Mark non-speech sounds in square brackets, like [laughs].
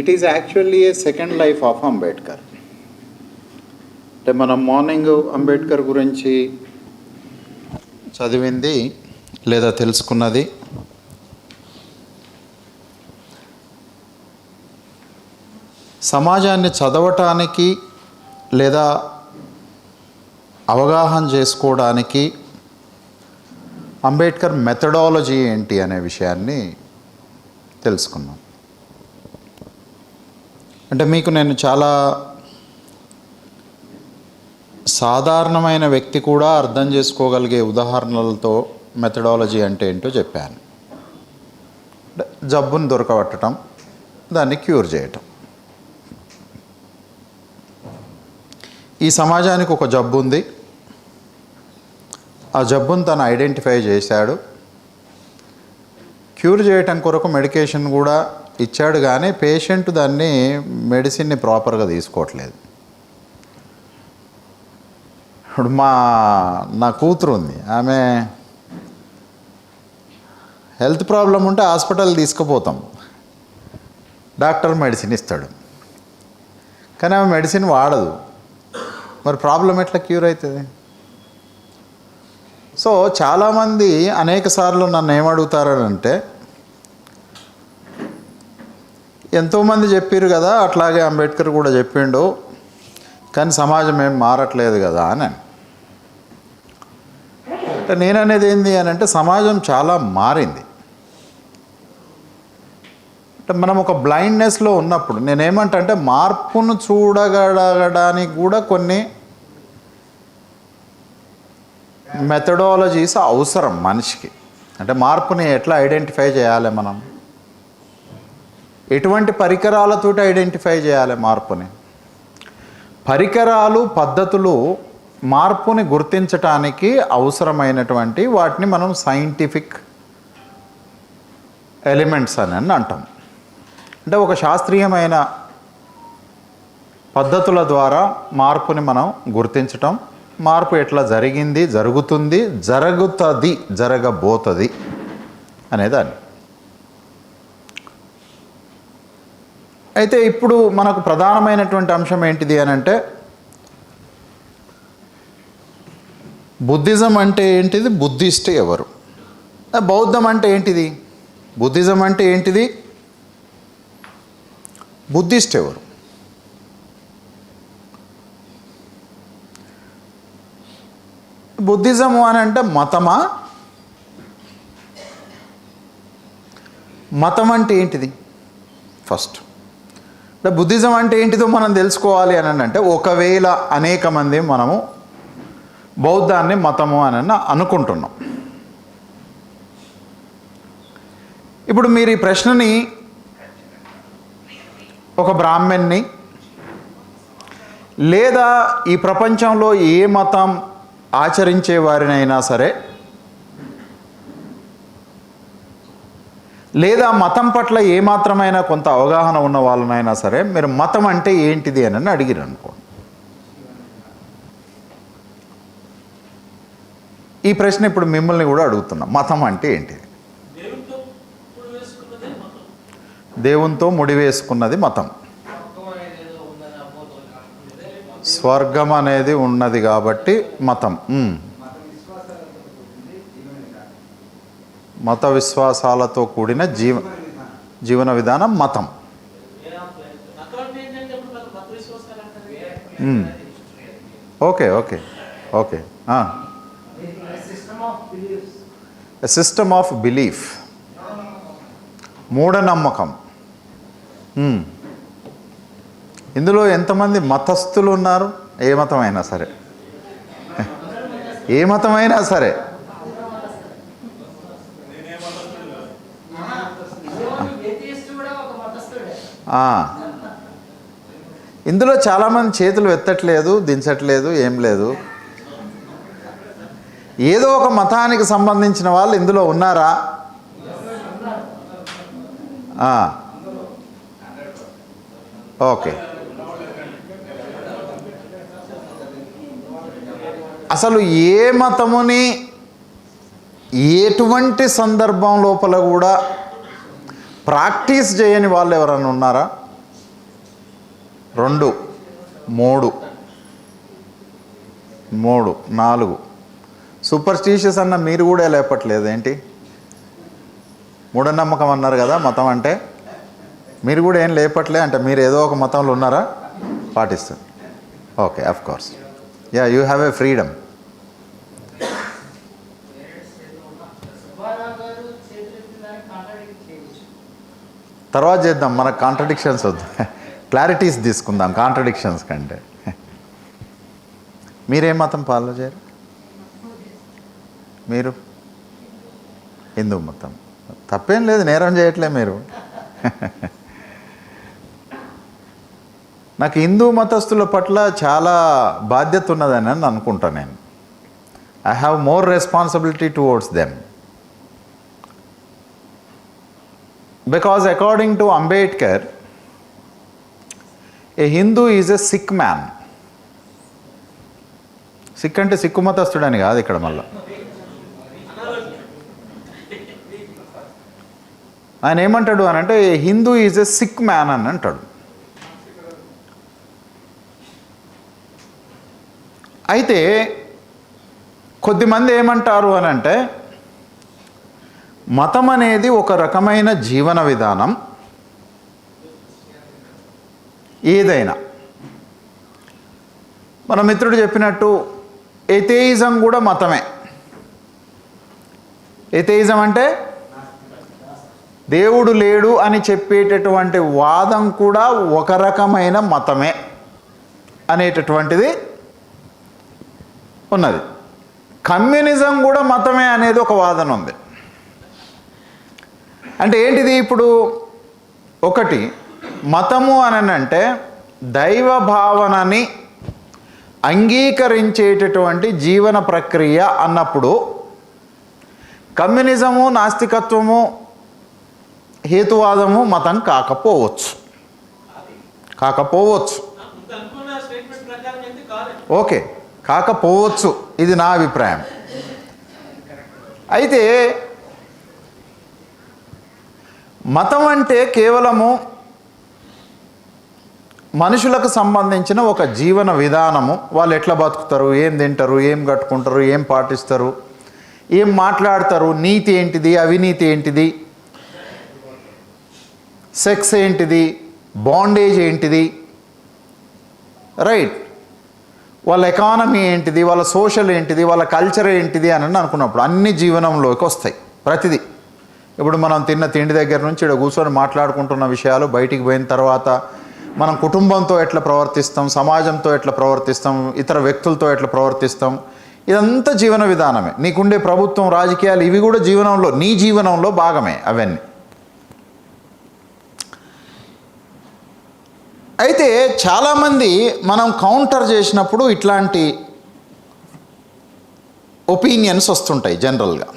It is actually a second life of Ambedkar అంటే మనం morning Ambedkar గురించి చదివింది లేదా తెలుసుకున్నది. సమాజాన్ని చదవటానికి లేదా అవగాహన చేసుకోవడానికి అంబేద్కర్ మెథడాలజీ ఏంటి అనే విషయాన్ని తెలుసుకున్నాం. అంటే మీకు నేను చాలా సాధారణమైన వ్యక్తి కూడా అర్థం చేసుకోగలిగే ఉదాహరణలతో మెథడాలజీ అంటే ఏంటో చెప్పాను. జబ్బును దొరకబట్టడం దాన్ని క్యూర్ చేయటం. ఈ సమాజానికి ఒక జబ్బు ఉంది. ఆ జబ్బును తను ఐడెంటిఫై చేశాడు. క్యూర్ చేయటం కొరకు మెడికేషన్ కూడా ఇచ్చాడు కానీ పేషెంట్ దాన్ని మెడిసిన్ని ప్రాపర్గా తీసుకోవట్లేదు. ఇప్పుడు మా నా కూతురు ఉంది. ఆమె హెల్త్ ప్రాబ్లం ఉంటే హాస్పిటల్ తీసుకుపోతాం. డాక్టర్ మెడిసిన్ ఇస్తాడు. కానీ ఆమె మెడిసిన్ వాడదు. మరి ప్రాబ్లం ఎట్లా క్యూర్ అవుతుంది? సో చాలామంది అనేక సార్లు నన్ను ఏమడుగుతారంటే ఎంతోమంది చెప్పారు కదా అట్లాగే అంబేద్కర్ కూడా చెప్పిండు కానీ సమాజం ఏం మారట్లేదు కదా అని. అంటే నేను అనేది ఏంది అని అంటే సమాజం చాలా మారింది. అంటే మనం ఒక బ్లైండ్నెస్లో ఉన్నప్పుడు నేనేమంటా అంటే మార్పును చూడగలగడానికి కూడా కొన్ని మెథడాలజీస్ అవసరం మనిషికి. అంటే మార్పుని ఎట్లా ఐడెంటిఫై చేయాలి మనం? ఎటువంటి పరికరాలతోటి ఐడెంటిఫై చేయాలి మార్పుని? పరికరాలు పద్ధతులు మార్పుని గుర్తించటానికి అవసరమైనటువంటి వాటిని మనం సైంటిఫిక్ ఎలిమెంట్స్ అని అని అంటాం. అంటే ఒక శాస్త్రీయమైన పద్ధతుల ద్వారా మార్పుని మనం గుర్తించటం మార్పు ఎట్లా జరిగింది జరుగుతుంది జరుగుతుంది జరగబోతుంది అనేదాన్ని అయితే ఇప్పుడు మనకు ప్రధానమైనటువంటి అంశం ఏంటిది అని అంటే బుద్ధిజం అంటే ఏంటిది? బుద్ధిస్ట్ ఎవరు? బౌద్ధం అంటే ఏంటిది? బుద్ధిజం అంటే ఏంటిది? బుద్ధిస్ట్ ఎవరు? బుద్ధిజము అని అంటే మతమా? మతం అంటే ఏంటిది? ఫస్ట్ అంటే బుద్ధిజం అంటే ఏంటిదో మనం తెలుసుకోవాలి అని అంటే ఒకవేళ అనేక మంది మనము బౌద్ధాన్ని మతము అని అనుకుంటున్నాం. ఇప్పుడు మీరు ఈ ప్రశ్నని ఒక బ్రాహ్మణ్ణి లేదా ఈ ప్రపంచంలో ఏ మతం ఆచరించే వారినైనా సరే లేదా మతం పట్ల ఏమాత్రమైనా కొంత అవగాహన ఉన్న వాళ్ళనైనా సరే మీరు మతం అంటే ఏంటిది అని అడిగిరు అనుకోండి ఈ ప్రశ్న ఇప్పుడు మిమ్మల్ని కూడా అడుగుతున్నాం. మతం అంటే ఏంటిది? దేవునితో ముడివేసుకున్నది మతం. స్వర్గం అనేది ఉన్నది కాబట్టి మతం. మత విశ్వాసాలతో కూడిన జీవ జీవన విధానం మతం. Okay okay okay. System of belief మూఢనమ్మకం. ఇందులో ఎంతమంది మతస్థులు ఉన్నారు? ఏ మతమైనా సరే. ఏ మతమైనా సరే. ఇందులో చాలామంది చేతులు ఎత్తట్లేదు దించట్లేదు ఏం లేదు. ఏదో ఒక మతానికి సంబంధించిన వాళ్ళు ఇందులో ఉన్నారా? ఓకే. అసలు ఏ మతముని ఎటువంటి సందర్భం లోపల కూడా ప్రాక్టీస్ చేయని వాళ్ళు ఎవరైనా ఉన్నారా? రెండు మూడు మూడు నాలుగు. సూపర్స్టిషియస్ అన్న మీరు కూడా లేపట్లేదు ఏంటి? మూఢనమ్మకం అన్నారు కదా మతం అంటే. మీరు కూడా ఏం లేపట్లే అంటే మీరు ఏదో ఒక మతంలో ఉన్నారా? పాటిస్తారు. Okay of course yeah you have a freedom తర్వాత చేద్దాం మన కాంట్రడిక్షన్స్ వద్దు. [laughs] క్లారిటీస్ తీసుకుందాం కాంట్రడిక్షన్స్ కంటే. [laughs] మీరేం మతం ఫాలో చేయరు? మీరు? హిందూ మతం. తప్పేం లేదు నేరం చేయట్లే మీరు. [laughs] నాకు హిందూ మతస్థుల పట్ల చాలా బాధ్యత ఉన్నదని అని అనుకుంటా నేను. I have more responsibility towards them because according to Ambedkar a Hindu is a sick man sick అంటే సిక్కు మతస్థుడని కాదు ఇక్కడ మళ్ళా. ఆయన ఏమంటాడు అని అంటే Hindu is a sick man అని అంటాడు. అయితే కొద్దిమంది ఏమంటారు అని అంటే మతం అనేది ఒక రకమైన జీవన విధానం. ఏదైనా. మన మిత్రుడు చెప్పినట్టు ఎథేయిజం కూడా మతమే. ఎథేయిజం అంటే దేవుడు లేడు అని చెప్పేటటువంటి వాదం కూడా ఒక రకమైన మతమే అనేటటువంటిది ఉన్నది కమ్యూనిజం కూడా మతమే అనేది ఒక వాదన ఉంది. అంటే ఏంటిది ఇప్పుడు? ఒకటి మతము అని అంటే దైవ భావనని అంగీకరించేటటువంటి జీవన ప్రక్రియ అన్నప్పుడు కమ్యూనిజము నాస్తికత్వము హేతువాదము మతం కాకపోవచ్చు. కాకపోవచ్చు. ఓకే. కాకపోవచ్చు. ఇది నా అభిప్రాయం. అయితే మతం అంటే కేవలము మనుషులకు సంబంధించిన ఒక జీవన విధానము. వాళ్ళు ఎట్లా బతుకుతారు? ఏం తింటారు? ఏం కట్టుకుంటారు? ఏం పాటిస్తారు? ఏం మాట్లాడతారు? నీతి ఏంటిది? అవినీతి ఏంటిది? సెక్స్ ఏంటిది? బాండేజ్ ఏంటిది? రైట్. వాళ్ళ ఎకానమీ ఏంటిది వాళ్ళ సోషల్ ఏంటిది వాళ్ళ కల్చర్ ఏంటిది అని అనుకున్నప్పుడు అన్ని జీవనంలోకి వస్తాయి ప్రతిదీ. ఇప్పుడు మనం తిన్న తిండి దగ్గర నుంచి ఇక్కడ కూర్చొని మాట్లాడుకుంటున్న విషయాలు బయటికి పోయిన తర్వాత మనం కుటుంబంతో ఎట్లా ప్రవర్తిస్తాం సమాజంతో ఎట్లా ప్రవర్తిస్తాం ఇతర వ్యక్తులతో ఎట్లా ప్రవర్తిస్తాం ఇదంతా జీవన విధానమే. నీకుండే ప్రభుత్వం రాజకీయాలు ఇవి కూడా జీవనంలో నీ జీవనంలో భాగమే అవన్నీ. అయితే చాలామంది మనం కౌంటర్ చేసినప్పుడు ఇట్లాంటి ఒపీనియన్స్ వస్తుంటాయి జనరల్గా